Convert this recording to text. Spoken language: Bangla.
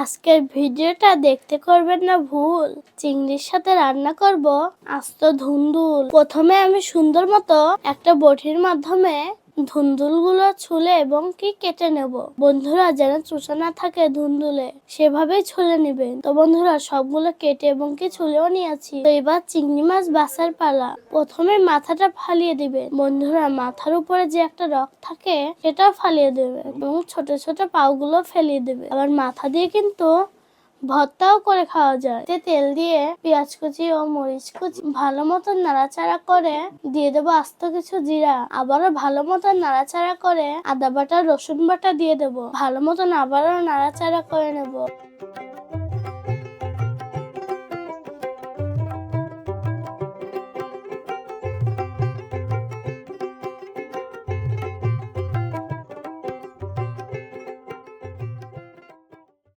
আজকের ভিডিওটা দেখতে করবেন না ভুল। চিংড়ির সাথে রান্না করব আস্ত ধুন্দুল। প্রথমে আমি সুন্দর মতো একটা বটির মাধ্যমে ধুন্দুলগুলো ছুলে এবং কি কেটে নেব? বন্ধুরা, যেন চুষা না থাকে ধুন্দুলে সেভাবেই ছুলে নেবেন। তো বন্ধুরা, সবগুলো কেটে এবং কি ছুলেও নিয়েছি। তো এবার চিংড়ি মাছ বাসার পালা। প্রথমে মাথাটা ফালিয়ে দিবে বন্ধুরা, মাথার উপরে যে একটা রক থাকে, সেটাও ফালিয়ে দেবে এবং ছোট ছোট পাউগুলো ফেলিয়ে দেবে আবার মাথা দিয়ে কিন্তু ভর্তাও করে খাওয়া যায়। তে তেল দিয়ে পেঁয়াজ কুচি ও মরিচ কুচি ভালো মতো নাড়াচাড়া করে দিয়ে দেবো আস্ত কিছু জিরা। আবারও ভালো মতো নাড়াচাড়া করে আদা বাটা, রসুন বাটা দিয়ে দেবো। ভালো মতন আবারও নাড়াচাড়া করে নেব।